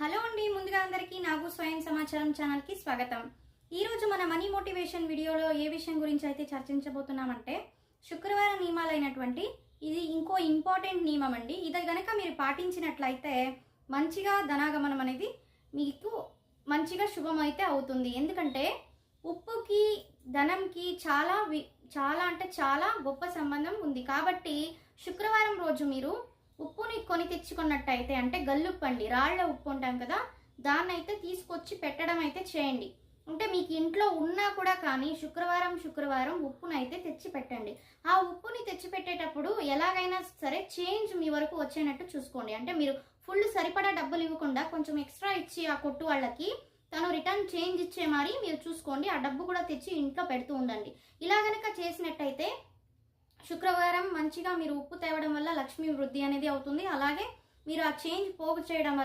Hello అండి ముందుగా అందరికీ నాకు స్వయం సమాచారం ఛానల్కి స్వాగతం. ఈ రోజు మన మనీ మోటివేషన్ వీడియోలో ఏ విషయం గురించి అయితే చర్చించబోతున్నామంటే శుక్రవార నియమాలైనటువంటి ఇది ఇంకో ఇంపార్టెంట్ నియమం అండి. ఇది గనక మీరు పాటించినట్లయితే మంచిగా ధనాగమనం అనేది మీకు మంచిగా శుభం అయితే అవుతుంది. ఎందుకంటే ఉప్పుకి ధనంకి చాలా వి- చాలా అంటే చాలా గొప్ప సంబంధం ఉంది. కాబట్టి శుక్రవారం రోజు మీరు ఉప్పుని కొని తెచ్చుకున్నట్టయితే అంటే గల్లుప్పండి రాళ్ళ ఉప్పు ఉంటాం కదా దాన్ని అయితే తీసుకొచ్చి పెట్టడం అయితే చేయండి. అంటే మీకు ఇంట్లో ఉన్నా కూడా కానీ శుక్రవారం శుక్రవారం ఉప్పునైతే తెచ్చి పెట్టండి. ఆ ఉప్పుని తెచ్చి పెట్టేటప్పుడు ఎలాగైనా సరే చేంజ్ మీ వరకు వచ్చేటట్టు చూసుకోండి. అంటే మీరు ఫుల్ సరిపడా డబ్బులు ఇవ్వకుండా కొంచెం ఎక్స్ట్రా ఇచ్చి ఆ కొట్టు వాళ్ళకి తను రిటర్న్ చేంజ్ ఇచ్చే మరి మీరు చూసుకోండి. ఆ డబ్బు కూడా తెచ్చి ఇంట్లో పెడుతూ ఉండండి. ఇలా గనక చేసినట్టయితే శుక్రవారం మంచిగా మీరు ఉప్పు తేవడం వల్ల లక్ష్మీ వృద్ధి అనేది అవుతుంది. అలాగే మీరు ఆ చేంజ్ పోగు చేయడం వల్ల